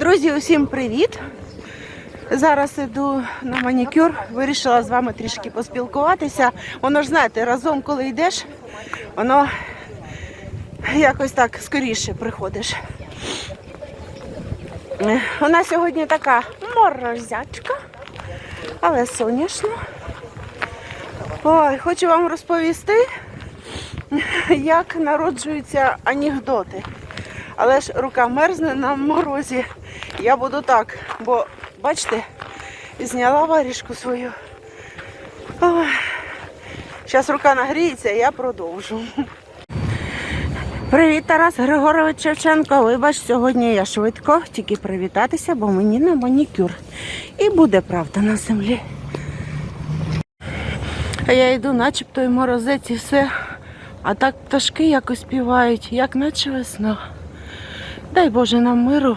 Друзі, усім привіт! Зараз іду на манікюр. Вирішила з вами трішки поспілкуватися. Воно ж знаєте, разом, коли йдеш, воно якось так скоріше приходиш. Е, Вона сьогодні така морозячка, але сонячно. Ой, хочу вам розповісти, як народжуються анекдоти. Але ж рука мерзне на морозі. Я буду так, бо бачите, зняла варішку свою. Зараз рука нагріється, я продовжу. Привіт, Тарас Григорович Шевченко. Вибач, сьогодні я швидко тільки привітатися, бо мені на манікюр. І буде правда на землі. Я йду, начебто і морозець і все. А так пташки якось співають, як наче весна. Дай Боже нам миру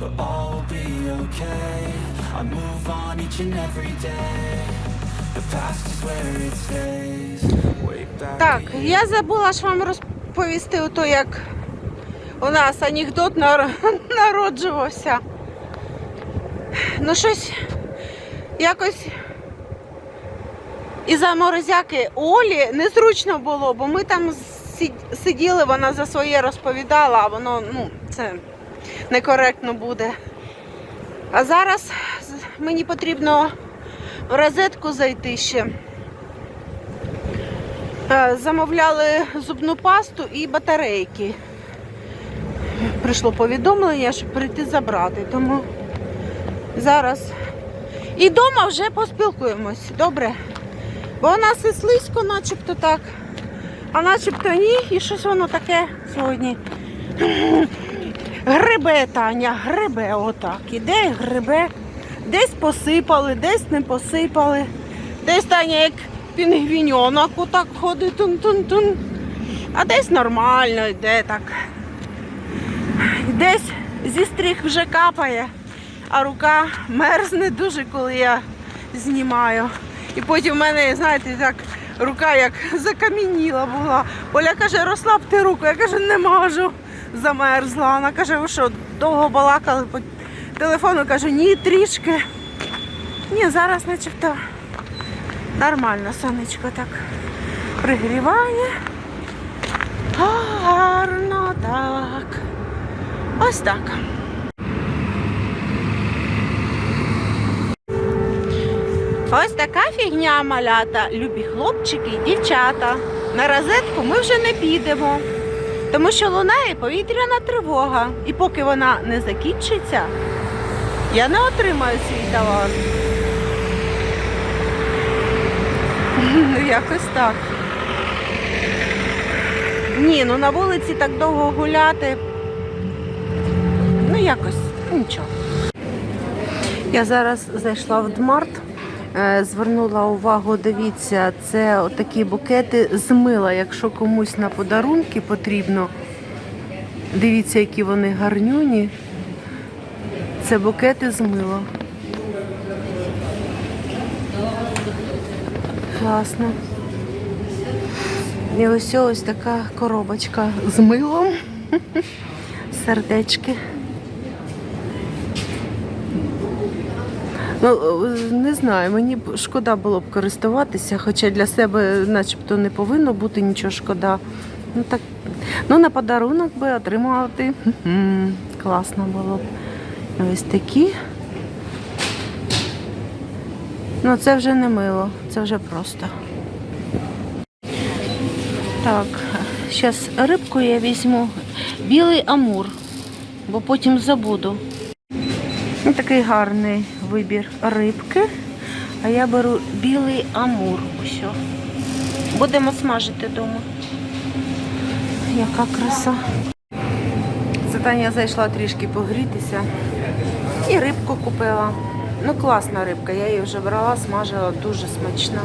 But all will be okay. I move on each and every day. The past is where it stays. Way back. Так, я забула ж вам розповісти ото, як у нас анекдот нар- народжувався. Ну щось якось із-за морозяки Олі незручно було, бо ми там сиділи, вона за своє розповідала, а воно ну, це некоректно буде. А зараз мені потрібно в розетку зайти ще. Е, Замовляли зубну пасту і батарейки. Прийшло повідомлення, щоб прийти забрати. Тому зараз і вдома вже поспілкуємось. Добре? Бо у нас і слизько, начебто так. А начебто ні, і щось воно таке сьогодні. Грибе, Таня, грибе отак. Іде, грибе. Десь посипали, десь не посипали. Десь Таня як пінгвіньонок отак ходить тун-тун-тун. А десь нормально йде так. Десь зі стріх вже капає, а рука мерзне дуже, коли я знімаю. І потім в мене, знаєте, так рука як закам'яніла була. Оля каже, розслабте руку. Я кажу, не можу. Замерзла. Вона каже, ви що, довго балакали по телефону, кажу, ні, трішки. Ні, зараз начебто нормально, сонечко так пригріває. Гарно так. Ось так. Ось така фігня малята, любі хлопчики і дівчата. На розетку ми вже не підемо, тому що лунає повітряна тривога. І поки вона не закінчиться, я не отримаю свій товар. Ну, якось так. Ні, ну на вулиці так довго гуляти. Ну, якось нічого. Я зараз зайшла в Дмарт, звернула увагу, дивіться, це такі букети з мила, якщо комусь на подарунки потрібно. Дивіться, які вони гарнюні. Це букети з мила. Класно. І ось ось така коробочка з милом. Сердечки. Ну, не знаю, мені б шкода було б користуватися, хоча для себе начебто не повинно бути нічого шкода. Ну так, ну на подарунок би отримувати. М, Класно було б. Ось такі. Ну це вже не мило, це вже просто. Так, зараз рибку я візьму. Білий амур, бо потім забуду. Ось такий гарний вибір рибки. А я беру білий амур. Ось. Будемо смажити вдома. Яка краса. Це Таня зайшла трішки погрітися. І рибку купила. Ну, класна рибка, я її вже брала, смажила, дуже смачна.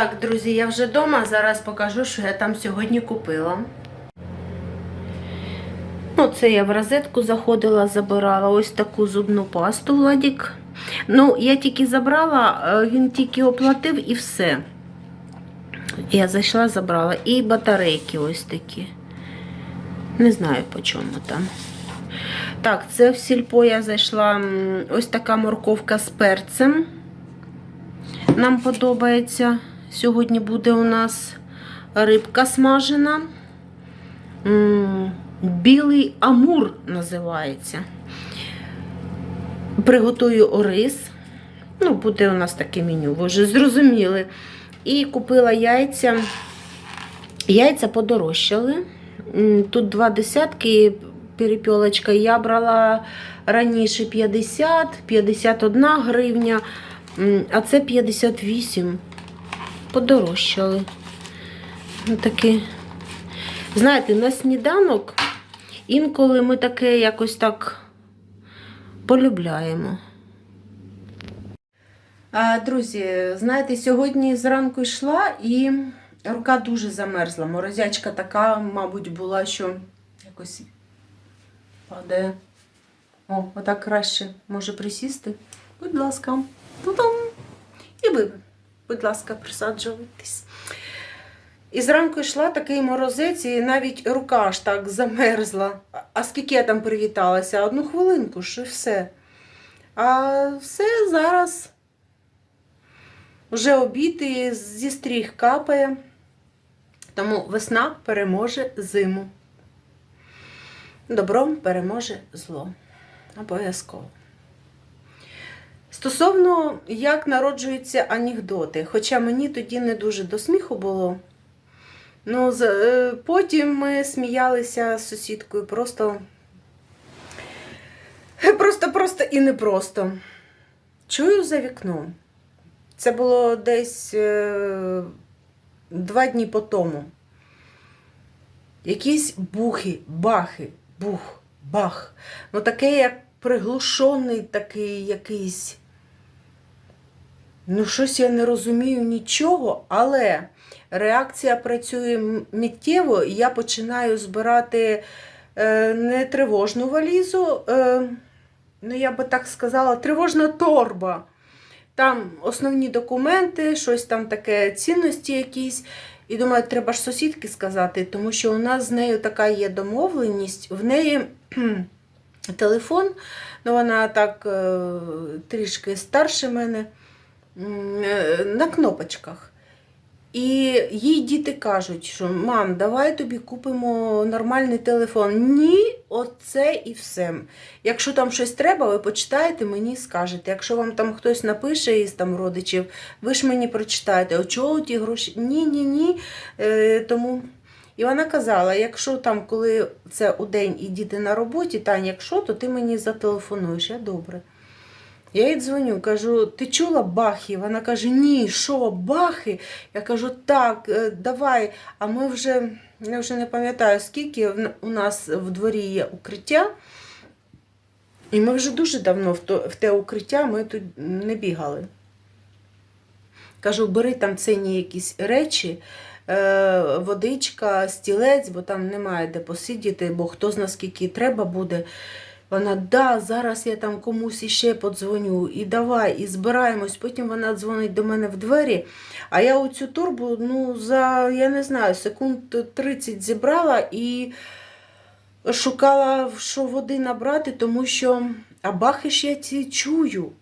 Так, друзі, я вже вдома. Зараз покажу, що я там сьогодні купила. Ну, це я в розетку заходила, забирала ось таку зубну пасту Владік. Ну, я тільки забрала, е, він тільки оплатив і все. Я зайшла, забрала. І батарейки ось такі. Не знаю по чому там. Так, це в сільпо я зайшла ось така морковка з перцем. Нам подобається. Сьогодні буде у нас рибка смажена. Білий амур називається. Приготую рис. Ну, буде у нас таке меню, ви вже зрозуміли. І купила яйця. Яйця подорожчали. Тут два десятки перепілочка. Я брала раніше 50, 51 гривня, а це 58. Подорожчали. Ну, таке. Знаєте, на сніданок інколи ми таке якось так полюбляємо. Друзі, знаєте, сьогодні зранку йшла і рука дуже замерзла. Морозячка така, мабуть, була, що якось падає. О, отак краще може присісти. Будь ласка. Ту-дам. І ви, будь ласка, присаджуйтесь. І зранку йшла такий морозець, і навіть рука аж так замерзла. А- скільки я там привіталася? Одну хвилинку, ж і все. А все зараз вже обід і зі стріх капає. Тому весна переможе зиму. Добром переможе зло. Обов'язково. Стосовно, як народжуються анекдоти, хоча мені тоді не дуже до сміху було. Ну, е, потім ми сміялися з сусідкою просто. Просто, просто і не просто. Чую за вікном. Це було десь е, два дні по тому. Якісь бухи, бахи, бух, бах. Ну, таке, як приглушений такий якийсь. Ну, щось я не розумію нічого, але реакція працює миттєво, і я починаю збирати е, не тривожну валізу, е, ну, я би так сказала, тривожна торба. Там основні документи, щось там таке, цінності якісь. І думаю, треба ж сусідки сказати, тому що у нас з нею така є домовленість. В неї телефон, ну вона так е, трішки старше мене, на кнопочках. І їй діти кажуть, що мам, давай тобі купимо нормальний телефон. Ні, оце і все. Якщо там щось треба, ви почитаєте, мені скажете. Якщо вам там хтось напише із там родичів, ви ж мені прочитаєте, о чого ті гроші? Ні, ні, ні. Е, тому. І вона казала: якщо там, коли це у день і діти на роботі, Таня, якщо, то ти мені зателефонуєш, я добре. Я їй дзвоню, кажу, ти чула бахи? Вона каже, ні, що, бахи? Я кажу, так, е, давай. А ми вже, я вже не пам'ятаю, скільки у нас в дворі є укриття. І ми вже дуже давно в, те укриття ми тут не бігали. Кажу, бери там цінні якісь речі, е, водичка, стілець, бо там немає де посидіти, бо хто зна скільки треба буде. Вона, да, зараз я там комусь іще подзвоню, і давай, і збираємось. Потім вона дзвонить до мене в двері, а я оцю торбу, ну, за, я не знаю, секунд 30 зібрала і шукала, що води набрати, тому що а бахи ж я ці чую.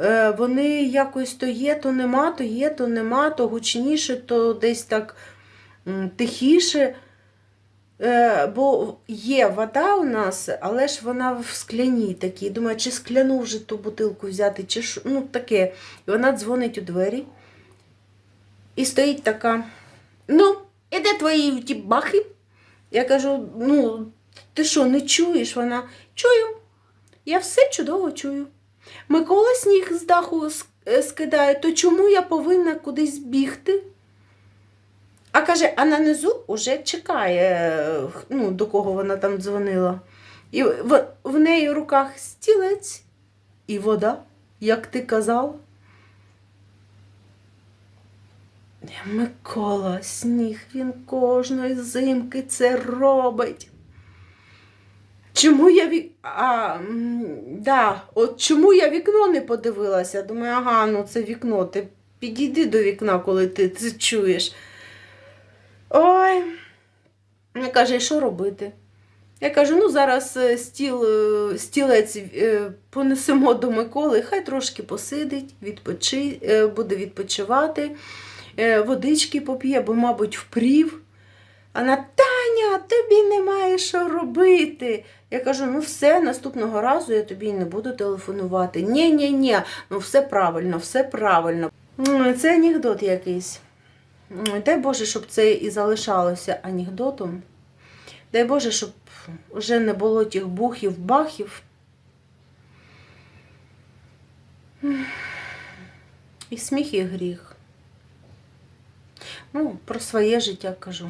Е, вони якось то є, то нема, то є, то нема, то гучніше, то десь так тихіше. Е, бо є вода у нас, але ж вона в скляній такій. Думаю, чи скляну вже ту бутилку взяти, чи що, ну таке. І вона дзвонить у двері і стоїть така. Ну, і де твої ті бахи? Я кажу: ну, ти що, не чуєш? Вона чую. Я все чудово чую. Микола сніг з даху е, скидає, то чому я повинна кудись бігти? А каже, а на низу уже чекає, е, ну, до кого вона там дзвонила. І в, в неї в руках стілець і вода, як ти казав. Микола, сніг, він кожної зимки це робить. Чому я вік... а, да, от чому я вікно не подивилася? Думаю, ага, ну це вікно. Ти підійди до вікна, коли ти це чуєш. Ой. Я каже, «І що робити? Я кажу, ну зараз е, стіл, е, стілець е, понесемо до Миколи, хай трошки посидить, відпочи, буде відпочивати, водички поп'є, бо, мабуть, впрів. А вона, Таня, тобі немає що робити. Я кажу, ну все, наступного разу я тобі не буду телефонувати. Ні, ні, ні, ну все правильно, все правильно. Це анекдот якийсь. Дай Боже, щоб це і залишалося анекдотом. Дай Боже, щоб вже не було тих бухів, бахів. І сміх, і гріх. Ну, про своє життя кажу.